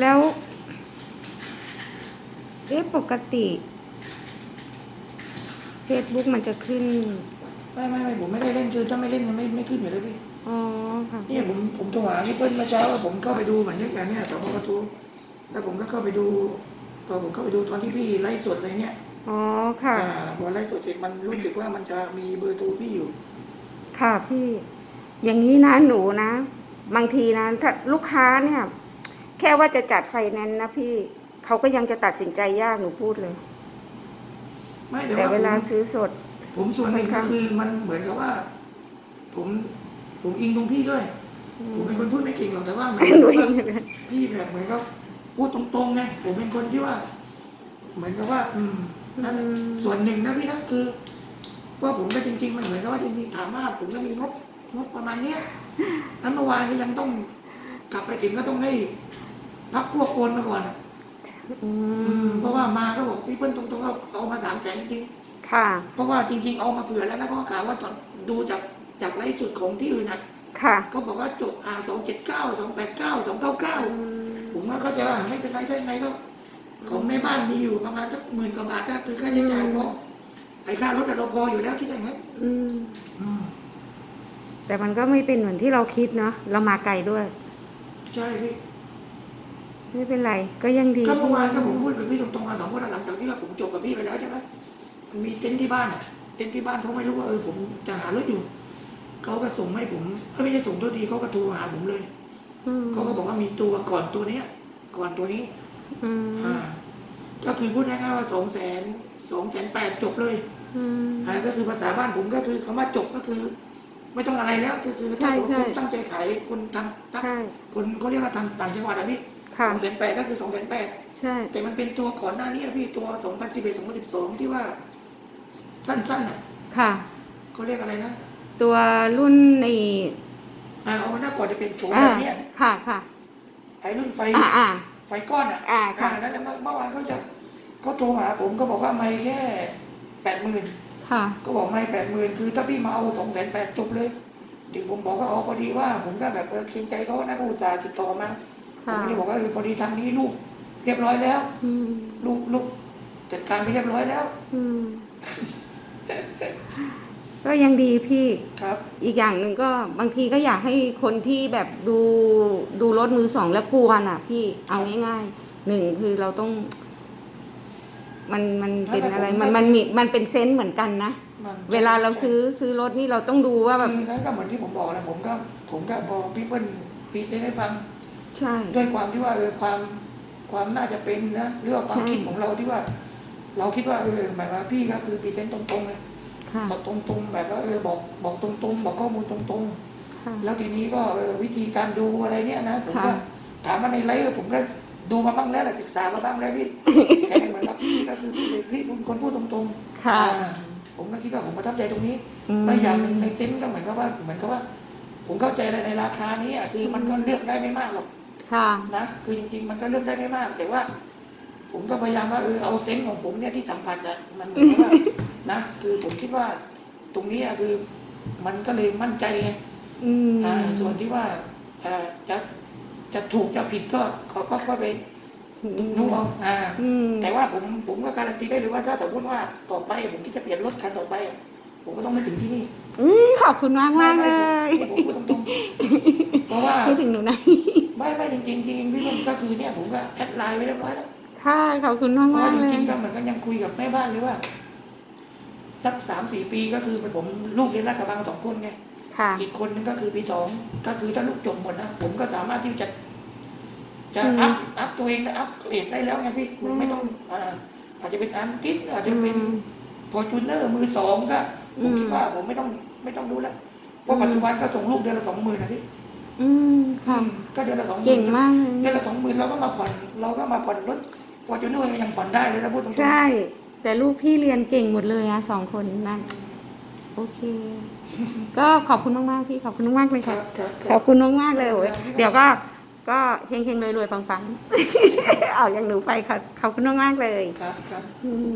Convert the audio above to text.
แล้วเอ๊ะปกติ Facebook มันจะขึ้น ไม่ไม่ไม่ผมไม่ได้เล่นคือถ้าไม่เล่นมันไม่ไม่ขึ้นอยู่แล้วพี่อ๋อค่ะเนี่ยผมผมโทรหาพี่เปิ้ลเมื่อเช้าว่าผมเข้าไปดูเหมือนอย่างเนี้ยสพประตูแล้วผมก็เข้าไปดูพอผมเข้าไปดูตอนที่พี่ไลฟ์สดอะไรเงี้ยอ๋อค่ะอ่าพอไลฟ์สดเสร็จมันรู้สึกว่ามันจะมีเบอร์โทรพี่อยู่ ค่ะพี่ อย่างนี้นะหนูนะ บางทีนะถ้าลูกค้าเนี่ย แค่ว่าจะจัดไฟแนนซ์นะพี่เขาก็ยังจะตัดสินใจยากหนูพูดเลย ไม่แต่แต่ว่าเวลาผมซื้อสด ผมส่วนหนึ่งค่ก็อนข้างคือมันเหมือนกับว่า ผมผมอิงตรงพี่ด้วย ผมเป็นคนพูดไม่เก่งหรอกแต่ว่าเหมือนหนูกับเอว่างพี่แบบเหมือนกับพูดตรงๆไงผมเป็นคนที่ว่า เหมือนกับว่า อืมนั่นแหละส่วนหนึ่งนะพี่นะคือว่าผมก็จริง ๆ มันเหมือนกับว่าจริงๆถามว่า ผมก็มีงบงบประมาณเนี้ยนั้นเมื่อวานก็ยังต้องกลับไปถึงก็ต้องให้ พักพวกโอนมาก่อนอะอือืมมเพราะว่ามาก็บอกพี่เปิ้ลตรงๆเอาเอามาสามแสนจริงค่ะ ๆเพราะว่าจริง ๆ เอามาเผื่อแล้วนะเพราะว่าข่าวว่าตอนดูจากจากไลฟ์สดของที่อื่นนะค่ะก็บอกว่าจบอ่าสองเจ็ดเก้าสองแปดเก้าสองเก้าเก้าอืมผมว่าเขาใจะว่าไม่เป็นไรได้ไงก็ของแม่บ้านมีอยู่ประมาณสักหมื่นกว่าบาทก็คือค่าใช้จ่ายพอไอ้ค่ารถอะเราพออยู่แล้วคิดอย่างนั้นอืม อืม แต่มันก็ไม่เป็นเหมือนที่เราคิดเนาะ เรามาไกลด้วย ใช่พี่ ไม่เป็นไร ก็ยังดีก็เมื่อวานก็ผมพูดกับพี่ตรงๆมาสองคนอะหลังจากที่ว่าผมจบกับพี่ไปแล้วใช่ไหมมันมีเต็นท์ที่บ้านอะ เต็นท์ที่บ้านเขาไม่รู้ว่าเออผมจะหารถอยู่เขาก็ส่งให้ผมเอ้ยไม่ใช่ส่งตัวทีเขาก็โทรหาผมเลยอืมเขาก็บอกว่ามีตัวก่อนตัวเนี้ย ก่อนตัวนี้อืมอ่าก็คือพูดง่ายๆว่าสองแสนสองแสนแปดจบเลยอืมอ่าก็คือภาษาบ้านผมก็คือคำว่าจบก็คือ ไม่ต้องอะไรแล้วก็คือถ้าใช่สมมติใช่คุณตั้งใจขายคนทำตั้งใช่คนเขาเรียกว่าทำต่างจังหวัดอะพี่ ค่ะสองแสนแปดก็คือสองแสนแปดใช่ แต่มันเป็นตัวก่อนหน้านี้อะพี่ตัวสองพันสิบเอ็ดสองพันสิบสองที่ว่า สั้นๆอะค่ะ เขาเรียกอะไรนะตัวรุ่นในอ่าเอาหน้าก่อนจะเป็นโฉมอ่าแบบเนี้ยค่ะค่ะไอ้รุ่นไฟ อ่าอ่า ไฟก้อนอะอ่าค่ะ นั่นแหละเมื่อเมื่อวานเขาจะเขาโทรหาผมก็บอกว่าไม่แค่แปดหมื่นค่ะ ก็บอกไม่แปดหมื่นคือถ้าพี่มาเอาสองแสนแปดจบเลยถึงผมบอกว่าเอาพอดีว่า ผมก็แบบเออเกรงใจเขานะเขาอุตส่าห์ติดต่อมา ผมค่ะก็เลยบอกว่าเออพอดีทางนี้ลูก เรียบร้อยแล้วอืมลูกลูกจัดการไปเรียบร้อยแล้วอืมก็ยังดีพี่ครับ อีกอย่างหนึ่งก็บางทีก็อยากให้คนที่แบบดูดูรถมือสองแล้วกลัวน่ะ พี่เอาง่ายๆหนึ่งคือเราต้อง มันมันเป็นอะไรมันมันมีมันเป็นเซนส์เหมือนกันนะมันเวลาเราซื้อซื้อรถนี่เราต้องดูว่าแบบคือนั่นก็เหมือนที่ผมบอกแหละผมก็ ผมก็พอพี่เปิ้ลพรีเซนต์ให้ฟัง ใช่ ด้วยความที่ว่าเออความความน่าจะเป็นนะหรือว่าความใช่คิดของเราที่ว่า เราคิดว่าเออหมายว่าพี่ก็คือพรีเซนต์ตรงๆเลยค่ะบอกตรงๆ แบบว่าเออบอกบอกตรงๆ บอกข้อมูลตรงค่ะๆแล้วทีนี้ก็เออวิธีการดูอะไรเนี่ยนะผมก็ค่ะถามว่าในไลฟ์ผมก็ดูมาบ้างแล้วแหละศึกษามาบ้างแล้วพี่แต่ไม่เหมือนกับพี่ก็คือพี่พี่เป็นคนพูดตรงๆค่ะอ่าผมก็คิดว่าผมประทับใจตรงนี้อืมและอย่างหนึ่งในเซ็นส์ก็เหมือนกับว่าเหมือนกับว่า ผมเข้าใจในในราคานี้อะคือมันก็เลือกได้ไม่มากหรอก ค่ะนะคือจริง ๆ มันก็เลือกได้ไม่มาก แต่ว่า ผมก็พยายามว่าเออเอาเซนส์ของผมเนี่ยที่สัมผัสอะมันเหมือนกับว่านะคือผมคิดว่าตรงนี้อะคือมันก็เลยมั่นใจไงอืมอ่าส่วนที่ว่าเอ่อจะจะถูกจะผิดก็เขาก็ก็ไปดูเอาอ่า อืมแต่ว่าผมผมก็การันตีได้เลยว่าถ้าสมมติว่าต่อไปผมคิดจะเปลี่ยนรถคันต่อไปอะผมก็ต้องนึกถึงที่นี่อืมขอบคุณมากมากๆเลยไม่ผมพูดตรงๆเพราะว่า คิดถึงหนูนะ ไม่ไม่จริงๆจริงๆพี่นุ่นก็คือเนี่ยผมก็แอดไลน์ไว้เรียบร้อยแล้วค่ะขอบคุณมากเพราะมาว่ากจเลยริงๆก็เหมือนกันยังคุยกับแม่บ้านเลยว่าสักสามสี่ปีก็คือผมลูกเรียนราชกระบังสองคนไง ค่ะ อีกคนนึงก็คือปีสองก็คือถ้าลูกจบหมดนะผมก็สามารถที่จะ จะอืมอัพอัพตัวเองนะอัพเกรดได้แล้วไงพี่มันไม่ต้องอ่าอาจจะเป็นอันติสอาจจะเป็นอืมฟอร์จูเนอร์มือสองก็ผมอืมคิดว่าผมไม่ต้องไม่ต้องรู้แล้วเพราะปัจจุบันก็ส่งลูกเดือนละสองหมื่นนะพี่ อืมค่ะ ก็เดือนละสองหมื่นเก่งมากเลยเดือนละสองหมื่นเราก็มาผ่อนเราก็มาผ่อนรถฟอร์จูเนอร์ยังผ่อนได้เลยถ้าพูดตรงๆใช่ แต่ลูกพี่เรียนเก่งหมดเลยอะสองคนนั่นโอเค ก็ขอบคุณมากๆพี่ขอบคุณมากๆเลยครัค่ะบครับคขรัอบบคุณมากๆเลยโอ้ยครับเดี๋ยวก็ก็เฮงๆรวยๆปังๆเอาอย่างหนูไปค่ะขอบคุณมากๆเลย ครับครับ อืม